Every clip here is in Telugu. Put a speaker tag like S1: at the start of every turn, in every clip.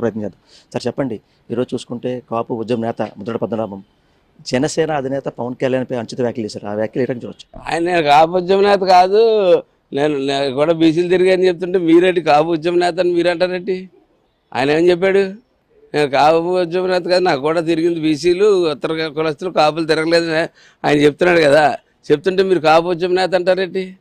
S1: ప్రయత్నం చేద్దాం. సార్ చెప్పండి. ఈరోజు చూసుకుంటే కాపు ఉద్యమ నేత ముద్రడ పద్మనాభం జనసేన అధినేత పవన్ కళ్యాణ్పై అంచిత వ్యాఖ్యలు చేశారు. ఆ వ్యాఖ్యలు ఏంటని చూడొచ్చు?
S2: ఆయన నేను కాపు ఉద్యమ నేత కాదు. నేను కూడా బీసీలు తిరిగాని చెప్తుంటే మీరేంటి కాపు ఉద్యమ నేత అని మీరు ఆయన ఏం చెప్పాడు? నేను కాపు ఉద్యమ నేత కాదు నాకు కూడా తిరిగింది బీసీలు ఉత్తర కులస్తులు కాపులు తిరగలేదు. ఆయన చెప్తున్నాడు కదా. చెప్తుంటే మీరు కాపు ఉద్యమ నేత అంటారేంటి?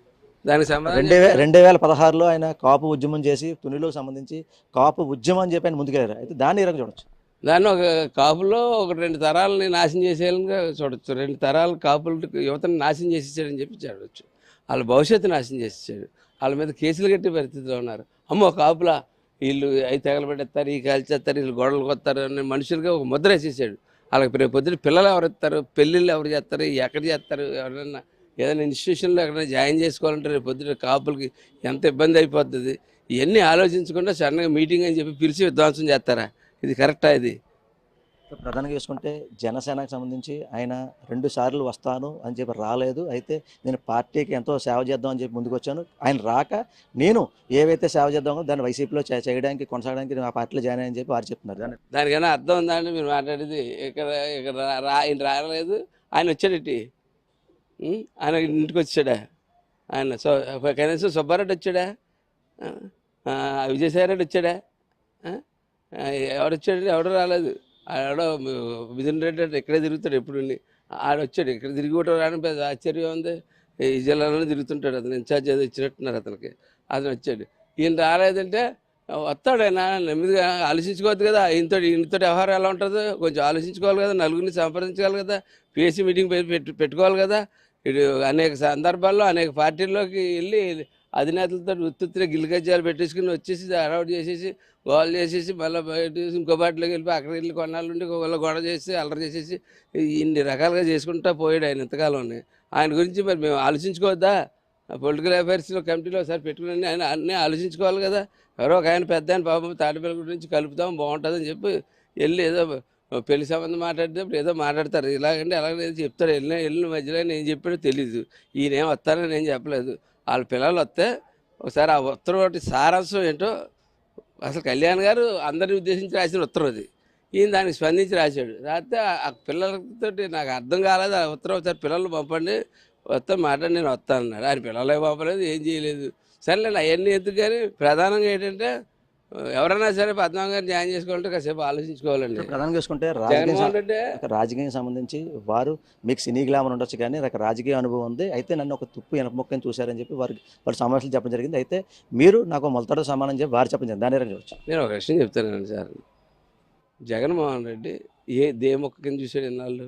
S2: దానికి
S1: రెండే వే- రెండు వేల పదహారులో ఆయన కాపు ఉద్యమం చేసి తునిలోకి సంబంధించి కాపు ఉద్యమం అని చెప్పి ఆయన ముందుకెళ్ళారు. అయితే దాన్ని ఈ రకంగా చూడొచ్చు?
S2: దాన్ని ఒక కాపులో ఒక రెండు తరాలని నాశనం చేసేయాలని చూడొచ్చు. రెండు తరాలు కాపులు యువతని నాశనం చేసేసాడని చెప్పి చూడవచ్చు వాళ్ళ భవిష్యత్తు నాశనం చేసేసాడు. వాళ్ళ మీద కేసులు కట్టే పరిస్థితిలో ఉన్నారు. అమ్మో కాపులా వీళ్ళు అవి తగలబెట్టేస్తారు ఈ కాల్చేస్తారు వీళ్ళు గొడవలు కొత్తారు అనే మనుషులుగా ఒక ముద్ర వేసేసాడు. వాళ్ళకి రేపు పొద్దున పిల్లలు ఎవరు ఇస్తారు పెళ్ళిళ్ళు ఎవరు చేస్తారు ఎక్కడ చేస్తారు ఎవరైనా ఏదైనా ఇన్స్టిట్యూషన్లో ఎక్కడైనా జాయిన్ చేసుకోవాలంటే రేపు పొద్దున కాపులకి ఎంత ఇబ్బంది అయిపోతుంది? ఇవన్నీ ఆలోచించకుండా సడన్గా మీటింగ్ అని చెప్పి పిలిచి విధ్వంసం చేస్తారా? ఇది కరెక్టా ఇది?
S1: ప్రధానంగా చూసుకుంటే జనసేనకు సంబంధించి ఆయన రెండు సార్లు వస్తాను అని చెప్పి రాలేదు. అయితే నేను పార్టీకి ఎంతో సేవ చేద్దాం అని చెప్పి ముందుకు వచ్చాను. ఆయన రాక నేను ఏవైతే సేవ చేద్దామో దాన్ని వైసీపీలో చేయడానికి కొనసాగడానికి నేను ఆ పార్టీలో జాయిన్ అయ్యని చెప్పి వారు చెప్తున్నారు.
S2: దానికైనా అర్థం ఉందా అండి మీరు మాట్లాడేది? ఇక్కడ ఇక్కడ రా- ఆయన రాలేదు. ఆయన వచ్చాడటి? ఉం? ఆయన ఇంటికి వచ్చాడా? ఆయన సో కనీసం సుబ్బారెడ్డి వచ్చాడా? విజయసాయి రెడ్డి వచ్చాడా? ఎవడొచ్చాడు ఎవడో ఎవడు రాలేదు. ఆడో మిథున్ రెడ్డి అంటే ఇక్కడే తిరుగుతాడు ఎప్పుడు ఆడ వచ్చాడు. ఇక్కడ తిరిగి కూడా రాని పెద్ద ఆశ్చర్యం ఉంది. ఈ జిల్లాలోనే తిరుగుతుంటాడు అతను. ఇన్ఛార్జ్ ఏదో ఇచ్చినట్టున్నారు అతనికి. అతను వచ్చాడు. ఈయన రాలేదంటే వస్తాడు ఆయన. నెమ్మదిగా ఆలోచించుకోవద్దు కదా. ఈయనతో ఈయనతో వ్యవహారం ఎలా ఉంటుందో కొంచెం ఆలోచించుకోవాలి కదా. నలుగురిని సంప్రదించాలి కదా. పిఎస్సీ మీటింగ్ పెట్టు పెట్టుకోవాలి కదా. ఇటు అనేక సందర్భాల్లో అనేక పార్టీల్లోకి వెళ్ళి అధినేతలతో ఉత్తుత్తిగా గిల్గజ్జాలు పెట్టేసుకుని వచ్చేసి అరౌట్ చేసేసి గోల్ చేసేసి మళ్ళీ బయట ఇంకో పార్టీలోకి వెళ్ళి అక్కడ వెళ్ళి కొన్నాళ్ళు ఉండి వాళ్ళ గొడవ చేసి అల్లరి చేసేసి ఇన్ని రకాలుగా చేసుకుంటా పోయాడు ఆయన ఇంతకాలంలోనే ఆయన గురించి మరి మేము ఆలోచించుకోవద్దా? పొలిటికల్ అఫైర్స్లో కమిటీలో ఒకసారి పెట్టుకుని ఆయన అన్నీ ఆలోచించుకోవాలి కదా. ఎవరో ఒక ఆయన పెద్ద ఆయన పాపం తాటిపల్లి గురించి కలుపుతాం బాగుంటుందని చెప్పి వెళ్ళి ఏదో పెళ్ళి సంబంధం మాట్లాడేటప్పుడు ఏదో మాట్లాడతారు. ఇలాగంటే అలాగే చెప్తారు. వెళ్ళిన వెళ్ళిన మధ్యలో నేను చెప్పాడో తెలీదు. ఈయనేం వస్తానని నేను చెప్పలేదు. వాళ్ళ పిల్లలు వస్తే ఒకసారి ఆ ఉత్తరం ఒకటి సారాంశం ఏంటో అసలు కళ్యాణ్ గారు అందరిని ఉద్దేశించి రాసిన ఉత్తరం అది. ఈయన దానికి స్పందించి రాశాడు. రాస్తే ఆ- పిల్లలతో పిల్లలతోటి నాకు అర్థం కాలేదు. ఆ ఉత్తరం ఒకసారి పిల్లలు పంపండి. వస్తే మాట్లాడి నేను వస్తాను అన్నాడు ఆయన పిల్లలే పంపలేదు ఏం చేయలేదు. సరేలేండి అవన్నీ ఎందుకు కానీ ప్రధానంగా ఏంటంటే ఎవరైనా సరే పద్మనాభం గారిని జాయిన్ చేసుకోవాలంటే కాసేపు ఆలోచించుకోవాలండి.
S1: ప్రధానంగా చూసుకుంటే రాజకీయ రాజకీయం సంబంధించి వారు మీకు సినీ గ్లామర్ ఉండొచ్చు కానీ నాకు రాజకీయ అనుభవం ఉంది. అయితే నన్ను ఒక తుప్పు ఎనప మొక్కని చూశారని చెప్పి వారు వారు సమావేశాలు చెప్పడం జరిగింది. అయితే మీరు నాకు మొలతాడు సమానం చెప్పి వారు చెప్పడం జరిగింది. దాని చూడొచ్చు
S2: నేను ఒక విషయం చెప్తానండి సార్. జగన్మోహన్ రెడ్డి ఏ దే మొక్క కింద చూసాడు ఇన్నాళ్ళు?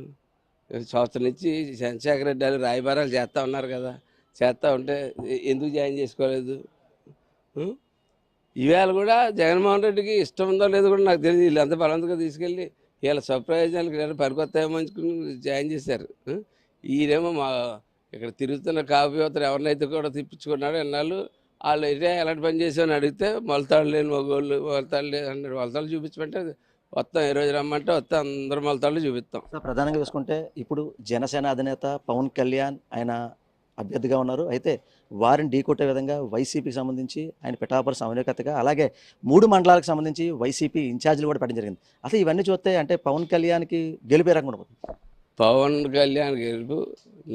S2: సంవత్సరం నుంచి చంద్రశేఖర రెడ్డి వాళ్ళు రాయబారాలు చేస్తూ ఉన్నారు కదా. చేస్తూ ఉంటే ఎందుకు జాయిన్ చేసుకోలేదు? ఇవాళ కూడా జగన్మోహన్ రెడ్డికి ఇష్టం ఉందో లేదో కూడా నాకు తెలియదు వీళ్ళు అంత బలవంతంగా తీసుకెళ్ళి వీళ్ళ స్వప్రయోజనాలకు నేను అనుకుని జాయిన్ చేశారు. ఈయనేమో మా ఇక్కడ తిరుగుతున్న కాపు ఎవరినైతే కూడా తిప్పించుకున్నాడో ఎన్నాళ్ళు వాళ్ళు ఇదే ఎలాంటి పని చేసామని అడిగితే మొలతాడు లేని మగోళ్ళు మొలతాడు లేదు అన్నాడు మొలతాడు చూపించమంటే వస్తాం ఈ రోజు రమ్మంటే వస్తే అందరు మొలతాళ్ళు చూపిస్తాం.
S1: ప్రధానంగా చూసుకుంటే ఇప్పుడు జనసేన అధినేత పవన్ కళ్యాణ్ ఆయన అభ్యర్థిగా ఉన్నారు. అయితే వారిని ఢీకొట్టే విధంగా వైసీపీకి సంబంధించి ఆయన పిఠాపురం సమన్వయకర్తగా అలాగే మూడు మండలాలకు సంబంధించి వైసీపీ ఇన్ఛార్జీలు కూడా పెట్టడం జరిగింది. అసలు ఇవన్నీ చూస్తే అంటే పవన్ కళ్యాణ్కి గెలిపే రకం ఉండదు
S2: పవన్ కళ్యాణ్ గెలుపు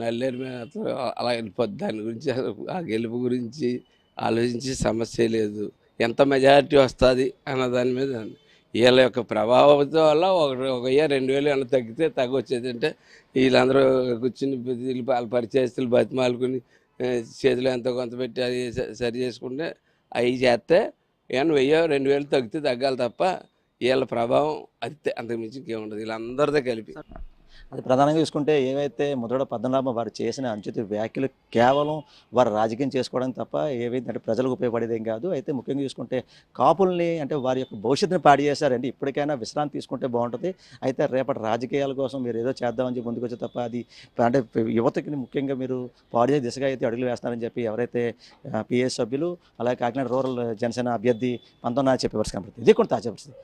S2: నల్లేరు మీద అలా వెళ్ళిపోద్ది. దాని గురించి ఆ గెలుపు గురించి ఆలోచించే సమస్య లేదు. ఎంత మెజారిటీ వస్తుంది అన్న దాని మీద వీళ్ళ యొక్క ప్రభావంతో వల్ల ఒక ఒక వెయ్యి రెండు వేలు ఏమైనా తగ్గితే తగ్గొచ్చేది అంటే వీళ్ళందరూ కూర్చుని వీళ్ళు వాళ్ళ పరిచయస్తులు బతిమాలుకుని చేతిలో ఎంతో కొంత పెట్టి అది సరి చేసుకుంటే అవి చేస్తే ఏమన్నా వెయ్యో రెండు వేలు తగ్గితే తగ్గాలి తప్ప వీళ్ళ ప్రభావం అది అంతకుమించి ఇంకేముండదు వీళ్ళందరితో కలిపి.
S1: అది ప్రధానంగా చూసుకుంటే ఏవైతే ముద్రడ పద్మనాభం వారు చేసిన అంచిత వ్యాఖ్యలు కేవలం వారు రాజకీయం చేసుకోవడం తప్ప ఏవైతే అంటే ప్రజలకు ఉపయోగపడేదేం కాదు. అయితే ముఖ్యంగా చూసుకుంటే కాపుల్ని అంటే వారి యొక్క భవిష్యత్తుని పాడు చేశారంటే ఇప్పటికైనా విశ్రాంతి తీసుకుంటే బాగుంటుంది. అయితే రేపటి రాజకీయాల కోసం మీరు ఏదో చేద్దామని చెప్పి ముందుకు వచ్చే తప్ప అది అంటే యువతకి ముఖ్యంగా మీరు పాడు చేసే దిశగా అయితే అడుగులు వేస్తారని చెప్పి ఎవరైతే పిఎస్ సభ్యులు అలాగే కాకినాడ రూరల్ జనసేన అభ్యర్థి పంతొమ్మిది చెప్పే పరిస్థితి కనపడుతుంది. ఇది కొంత తాజా పరిస్థితి.